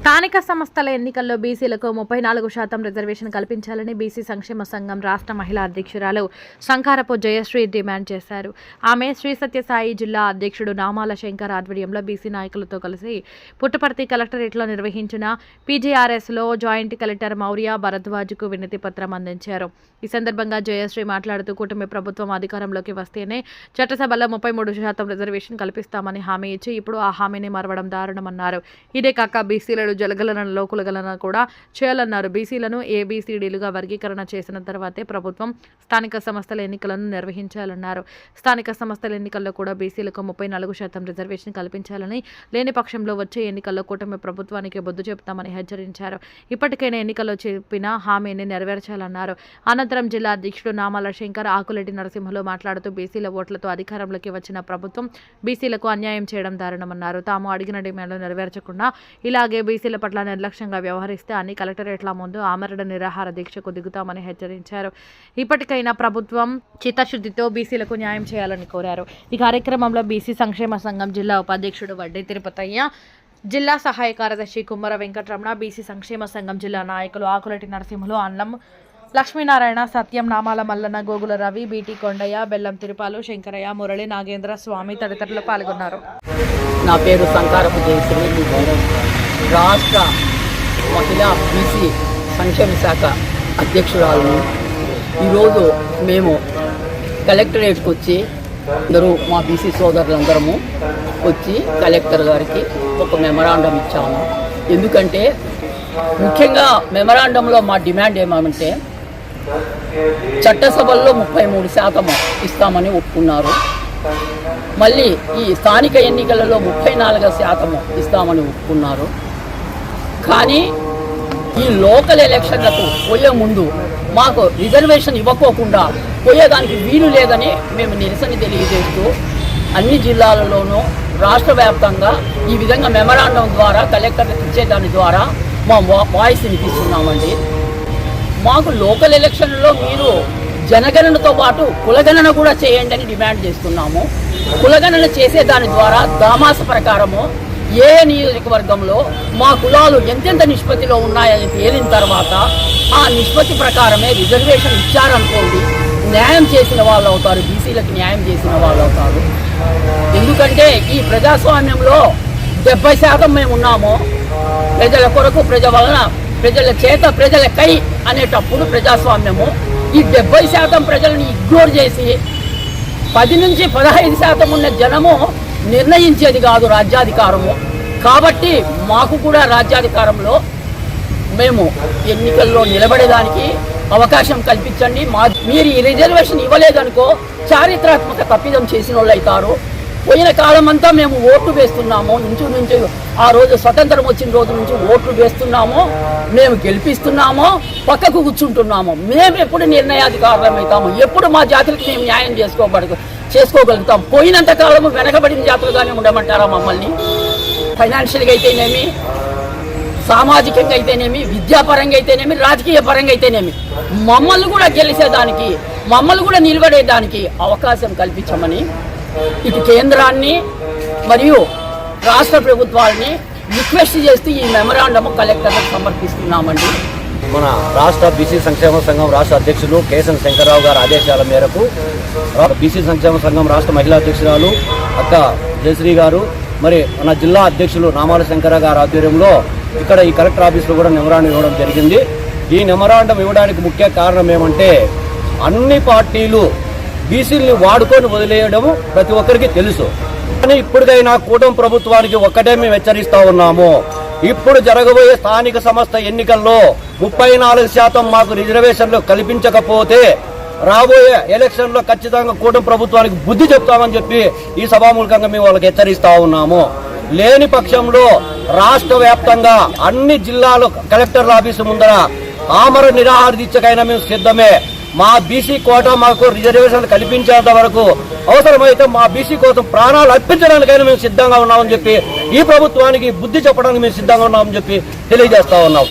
స్థానిక సంస్థల ఎన్నికల్లో బీసీలకు ముప్పై నాలుగు శాతం రిజర్వేషన్ కల్పించాలని బీసీ సంక్షేమ సంఘం రాష్ట్ర మహిళా అధ్యక్షురాలు శంకారపు జయశ్రీ డిమాండ్ చేశారు. ఆమె శ్రీ సత్యసాయి జిల్లా అధ్యక్షుడు నామాల శంకర్ ఆధ్వర్యంలో బీసీ నాయకులతో కలిసి పుట్టపర్తి కలెక్టరేట్లో నిర్వహించిన పీజీఆర్ఎస్లో జాయింట్ కలెక్టర్ మౌర్య భరద్వాజ్కు వినతి పత్రం అందించారు. ఈ సందర్భంగా జయశ్రీ మాట్లాడుతూ కూటమి ప్రభుత్వం అధికారంలోకి వస్తేనే చట్టసభలో ముప్పై మూడు శాతం రిజర్వేషన్ కల్పిస్తామని హామీ ఇచ్చి ఇప్పుడు ఆ హామీని మరవడం దారుణమన్నారు. ఇదే కాక బీసీలను జలగలన లోకులగలన కూడా చేయాలన్నారు. బీసీలను ఏబీసీడీలుగా వర్గీకరణ చేసిన తర్వాతే ప్రభుత్వం స్థానిక సంస్థల ఎన్నికలను నిర్వహించాలన్నారు. స్థానిక సంస్థల ఎన్నికల్లో కూడా బీసీలకు ముప్పై నాలుగు శాతం రిజర్వేషన్ కల్పించాలని లేని పక్షంలో వచ్చే ఎన్నికల్లో కూటమి ప్రభుత్వానికి బుద్ధి చెబుతామని హెచ్చరించారు. ఇప్పటికైనా ఎన్నికల్లో చెప్పిన హామీని నెరవేర్చాలన్నారు. అనంతరం జిల్లా అధ్యక్షుడు నామాల శంకర్ ఆకులెడ్డి నరసింహలు మాట్లాడుతూ బీసీల ఓట్లతో అధికారంలోకి వచ్చిన ప్రభుత్వం బీసీలకు అన్యాయం చేయడం దారుణమన్నారు. తాము అడిగిన డిమాండ్లు నెరవేర్చకుండా ఇలాగే బీసీల పట్ల నిర్లక్ష్యంగా వ్యవహరిస్తే అన్ని కలెక్టరేట్ల ముందు ఆమరణ నిరాహార దీక్షకు దిగుతామని హెచ్చరించారు. ఇప్పటికైనా ప్రభుత్వం చిత్తశుద్ధితో బీసీలకు న్యాయం చేయాలని కోరారు. ఈ కార్యక్రమంలో బీసీ సంక్షేమ సంఘం జిల్లా ఉపాధ్యక్షుడు వడ్డీ తిరుపతయ్య జిల్లా సహాయ కార్యదర్శి కుమ్మర వెంకటరమణ బీసీ సంక్షేమ సంఘం జిల్లా నాయకులు ఆకులటి నరసింహులు అన్నం లక్ష్మీనారాయణ సత్యం నామాల మల్లన్న గోగుల రవి బీటీ కొండయ్య బెల్లం తిరుపాలు శంకరయ్య మురళి నాగేంద్ర స్వామి తదితరులు పాల్గొన్నారు. నా పేరు సంకారపు జయశ్రీ. రాష్ట్ర మహిళా బీసీ సంక్షేమ శాఖ అధ్యక్షురాలను ఈరోజు మేము కలెక్టరేట్కి వచ్చి అందరూ మా బీసీ సోదరులందరము వచ్చి కలెక్టర్ గారికి ఒక మెమరాండం ఇచ్చాము. ఎందుకంటే ముఖ్యంగా మెమరాండంలో మా డిమాండ్ ఏమంటే చట్టసభల్లో ముప్పై మూడు శాతం ఇస్తామని ఒప్పుకున్నారు. మళ్ళీ ఈ స్థానిక ఎన్నికలలో ముప్పై నాలుగు శాతం ఇస్తామని ఒప్పుకున్నారు. కానీ ఈ లోకల్ ఎలక్షన్లకు పోయే ముందు మాకు రిజర్వేషన్ ఇవ్వకోకుండా పోయేదానికి వీలు లేదని మేము నిరసన తెలియజేస్తూ అన్ని జిల్లాలలోనూ రాష్ట్ర వ్యాప్తంగా ఈ విధంగా మెమరాండం ద్వారా కలెక్టర్ ఇచ్చేదాని ద్వారా మా వాయిస్ వినిపిస్తున్నామండి. మాకు లోకల్ ఎలక్షన్లో మీరు జనగణనతో పాటు కులగణన కూడా చేయండి అని డిమాండ్ చేస్తున్నాము. కులగణన చేసే దాని ద్వారా దామాస ప్రకారము ఏ నియోజకవర్గంలో మా కులాలు ఎంతెంత నిష్పత్తిలో ఉన్నాయని తేలిన తర్వాత ఆ నిష్పత్తి ప్రకారమే రిజర్వేషన్ ఇచ్చారనుకోండి న్యాయం చేసిన వాళ్ళు అవుతారు బీసీలకు న్యాయం చేసిన వాళ్ళు అవుతారు. ఎందుకంటే ఈ ప్రజాస్వామ్యంలో డెబ్బై శాతం మేము ఉన్నాము. ప్రజల కొరకు ప్రజ వలన ప్రజల చేత ప్రజల కై అనేటప్పుడు ప్రజాస్వామ్యము. ఈ డెబ్బై శాతం ప్రజలను ఇగ్నోర్ చేసి పది నుంచి పదహైదు శాతం ఉన్న జనము నిర్ణయించేది కాదు రాజ్యాధికారము. కాబట్టి మాకు కూడా రాజ్యాధికారంలో మేము ఎన్నికల్లో నిలబడేదానికి అవకాశం కల్పించండి. మా మీరు ఈ రిజర్వేషన్ ఇవ్వలేదనుకో చారిత్రాత్మక తప్పిదం చేసిన వాళ్ళు అవుతారు. పోయిన కాలం అంతా మేము ఓట్లు వేస్తున్నాము. ఇంచు నుంచి ఆ రోజు స్వతంత్రం వచ్చిన రోజు నుంచి ఓట్లు వేస్తున్నాము. మేము గెలిపిస్తున్నాము. పక్కకు కూర్చుంటున్నాము. మేము ఎప్పుడు నిర్ణయాధికారం అవుతాము ఎప్పుడు మా జాతులకు మేము న్యాయం చేసుకోబడదు? చేసుకోగలుగుతాం. పోయినంత కాలము వెనకబడిన జాతులుగానే ఉండమంటారా మమ్మల్ని? ఫైనాన్షియల్గా అయితేనేమి సామాజికంగా అయితేనేమి విద్యాపరంగా అయితేనేమి రాజకీయ పరంగా అయితేనేమి మమ్మల్ని కూడా గెలిచేదానికి మమ్మల్ని కూడా నిలబడేదానికి అవకాశం కల్పించమని ఇటు కేంద్రాన్ని మరియు రాష్ట్ర ప్రభుత్వాలని రిక్వెస్ట్ చేస్తూ ఈ మెమరాండము కలెక్టర్లకు సమర్పిస్తున్నామండి. మన రాష్ట్ర బీసీ సంక్షేమ సంఘం రాష్ట్ర అధ్యక్షులు కేసన్ శంకర్రావు గారి ఆదేశాల మేరకు బీసీ సంక్షేమ సంఘం రాష్ట్ర మహిళా అధ్యక్షురాలు అక్క జయశ్రీ గారు మరి మన జిల్లా అధ్యక్షులు నామాల శంకర గారి ఆధ్వర్యంలో ఇక్కడ ఈ కలెక్టర్ ఆఫీస్లో కూడా మెమరాండం ఇవ్వడం జరిగింది. ఈ మెమరాండం ఇవ్వడానికి ముఖ్య కారణం ఏమంటే అన్ని పార్టీలు బీసీల్ని వాడుకొని వదిలేయడం ప్రతి ఒక్కరికి తెలుసు. కానీ ఇప్పటికైనా కూటమి ప్రభుత్వానికి ఒక్కటే మేము హెచ్చరిస్తా ఉన్నాము. ఇప్పుడు జరగబోయే స్థానిక సంస్థ ఎన్నికల్లో ముప్పై నాలుగు శాతం మాకు రిజర్వేషన్లు కల్పించకపోతే రాబోయే ఎలక్షన్లో ఖచ్చితంగా కూటమి ప్రభుత్వానికి బుద్ధి చెప్తామని చెప్పి ఈ సభామూలకంగా మేము వాళ్ళకి హెచ్చరిస్తా ఉన్నాము. లేని పక్షంలో రాష్ట్ర వ్యాప్తంగా అన్ని జిల్లాలు కలెక్టర్ల ఆఫీసు ముందర ఆమర నిరాహార దీక్షకైనా మేము సిద్ధమే. మా బీసీ కోట మాకు రిజర్వేషన్లు కల్పించేంత వరకు అవసరమైతే మా బీసీ కోసం ప్రాణాలు అర్పించడానికైనా మేము సిద్ధంగా ఉన్నామని చెప్పి ఈ ప్రభుత్వానికి బుద్ధి చెప్పడానికి మేము సిద్ధంగా ఉన్నామని చెప్పి తెలియజేస్తా ఉన్నాం.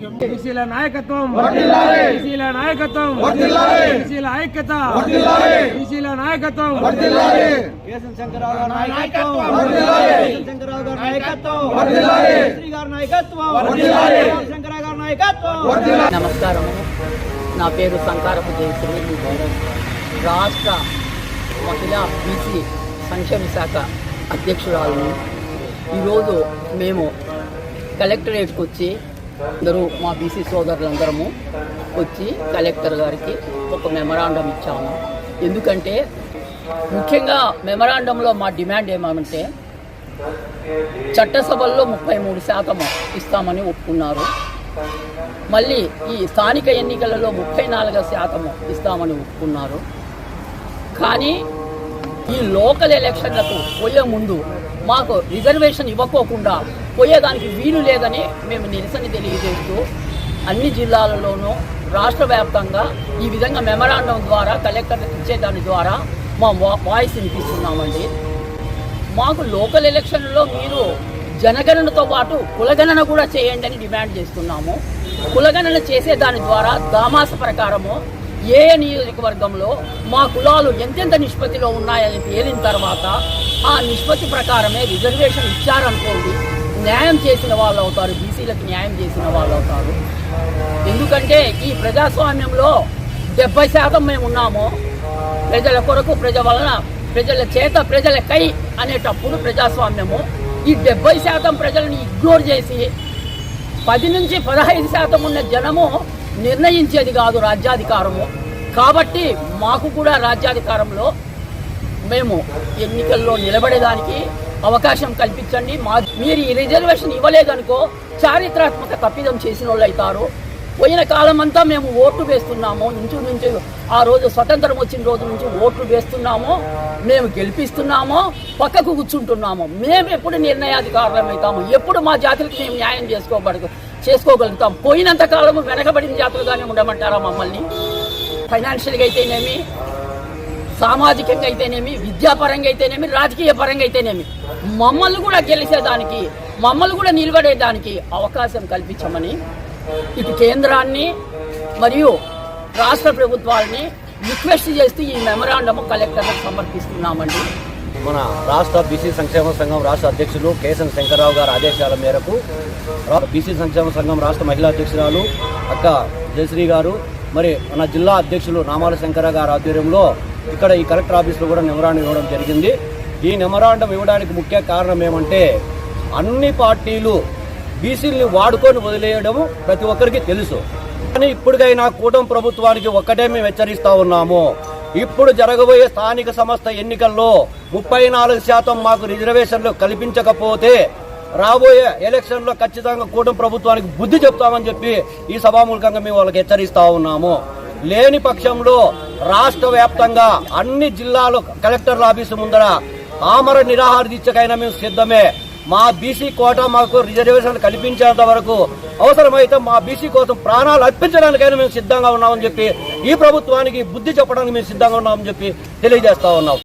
బీసీల నాయకత్వం. బీసీల నాయకత్వం. బీసీల ఐక్యత. బీసీల నాయకత్వం. కేశం శంకరరావు గారి నాయకత్వం. కేశం శంకరరావు గారి నాయకత్వం. శ్రీ గారి నాయకత్వం. శంకరరావు గారి నాయకత్వం. నమస్కారము నా పేరు సంకారపు జయశ్రీ రాష్ట్ర మహిళా బీసీ సంక్షేమ శాఖ అధ్యక్షురాలను ఈరోజు మేము కలెక్టరేట్కి వచ్చి అందరూ మా బీసీ సోదరులందరము వచ్చి కలెక్టర్ గారికి ఒక మెమరాండం ఇచ్చాము. ఎందుకంటే ముఖ్యంగా మెమరాండంలో మా డిమాండ్ ఏమంటే చట్టసభల్లో ముప్పై మూడు శాతం ఇస్తామని ఒప్పుకున్నారు. మళ్ళీ ఈ స్థానిక ఎన్నికలలో ముప్పై నాలుగు శాతము ఇస్తామని ఒప్పుకున్నారు. కానీ ఈ లోకల్ ఎలక్షన్లకు పోయే ముందు మాకు రిజర్వేషన్ ఇవ్వకోకుండా పోయేదానికి వీలు లేదని మేము నిరసన తెలియజేస్తూ అన్ని జిల్లాలలోనూ రాష్ట్ర వ్యాప్తంగా ఈ విధంగా మెమరాండం ద్వారా కలెక్టర్ ఇచ్చేదాని ద్వారా మా వాయిస్ వినిపిస్తున్నామండి. మాకు లోకల్ ఎలక్షన్లో మీరు జనగణనతో పాటు కులగణన కూడా చేయండి అని డిమాండ్ చేస్తున్నాము. కులగణన చేసే దాని ద్వారా దామాస ప్రకారము ఏ నియోజకవర్గంలో మా కులాలు ఎంతెంత నిష్పత్తిలో ఉన్నాయని తేలిన తర్వాత ఆ నిష్పత్తి ప్రకారమే రిజర్వేషన్ ఇచ్చారనుకోండి న్యాయం చేసిన వాళ్ళు అవుతారు బీసీలకు న్యాయం చేసిన వాళ్ళు అవుతారు. ఎందుకంటే ఈ ప్రజాస్వామ్యంలో డెబ్బై శాతం మేము ఉన్నాము. ప్రజల కొరకు ప్రజల వలన ప్రజల చేత ప్రజల కై అనేటప్పుడు ప్రజాస్వామ్యము. ఈ డెబ్బై శాతం ప్రజలను ఇగ్నోర్ చేసి పది నుంచి పదహైదు శాతం ఉన్న జనము నిర్ణయించేది కాదు రాజ్యాధికారము. కాబట్టి మాకు కూడా రాజ్యాధికారంలో మేము ఎన్నికల్లో నిలబడేదానికి అవకాశం కల్పించండి. మా మీరు ఈ రిజర్వేషన్ ఇవ్వలేదనుకో చారిత్రాత్మక తప్పిదం చేసిన వాళ్ళు అవుతారు పోయిన కాలం అంతా మేము ఓట్లు వేస్తున్నాము. నుంచి ఆ రోజు స్వతంత్రం వచ్చిన రోజు నుంచి ఓట్లు వేస్తున్నాము. మేము గెలిపిస్తున్నాము. పక్కకు కూర్చుంటున్నాము. మేము ఎప్పుడు నిర్ణయాధికారులం అవుతాము? ఎప్పుడు మా జాతులకు మేము న్యాయం చేసుకోబడు చేసుకోగలుగుతాం? పోయినంత కాలము వెనకబడిన జాతులుగానే ఉండమంటారా మమ్మల్ని? ఫైనాన్షియల్గా అయితేనేమి? సామాజికంగా అయితేనేమి? విద్యాపరంగా అయితేనేమి? రాజకీయ పరంగా అయితేనేమి? మమ్మల్ని కూడా గెలిచేదానికి మమ్మల్ని కూడా నిలబడేదానికి అవకాశం కల్పించమని ఇటు కేంద్రాన్ని మరియు రాష్ట్ర ప్రభుత్వాలని రిక్వెస్ట్ చేస్తూ ఈ మెమరాండం కలెక్టర్లకు సమర్పిస్తున్నామండి. మన రాష్ట్ర బీసీ సంక్షేమ సంఘం రాష్ట్ర అధ్యక్షులు కేసన్ శంకర్రావు గారి ఆదేశాల మేరకు బీసీ సంక్షేమ సంఘం రాష్ట్ర మహిళా అధ్యక్షురాలు అక్క జయశ్రీ గారు మరి మన జిల్లా అధ్యక్షులు నామాల శంకర గారి ఆధ్వర్యంలో ఇక్కడ ఈ కలెక్టర్ ఆఫీస్లో కూడా మెమరాండం ఇవ్వడం జరిగింది. ఈ మెమరాండం ఇవ్వడానికి ముఖ్య కారణం ఏమంటే అన్ని పార్టీలు బీసీల్ని వాడుకొని వదిలేయడం ప్రతి ఒక్కరికి తెలుసు. కానీ ఇప్పటికైనా కూటమి ప్రభుత్వానికి ఒక్కటే మేము హెచ్చరిస్తా ఉన్నాము. ఇప్పుడు జరగబోయే స్థానిక సంస్థ ఎన్నికల్లో ముప్పై నాలుగు శాతం మాకు రిజర్వేషన్లు కల్పించకపోతే రాబోయే ఎలక్షన్లో ఖచ్చితంగా కూటమి ప్రభుత్వానికి బుద్ధి చెప్తామని చెప్పి ఈ సభామూలకంగా మేము వాళ్ళకి హెచ్చరిస్తా ఉన్నాము. లేని పక్షంలో రాష్ట్ర వ్యాప్తంగా అన్ని జిల్లాలు కలెక్టర్ల ఆఫీసు ముందర ఆమర నిరాహార దీక్షకైనా మేము సిద్ధమే. మా బీసీ కోట మాకు రిజర్వేషన్లు కల్పించేంత వరకు అవసరమైతే మా బీసీ కోసం ప్రాణాలు అర్పించడానికైనా మేము సిద్ధంగా ఉన్నామని చెప్పి ఈ ప్రభుత్వానికి బుద్ధి చెప్పడానికి మేము సిద్ధంగా ఉన్నామని చెప్పి తెలియజేస్తా ఉన్నాం.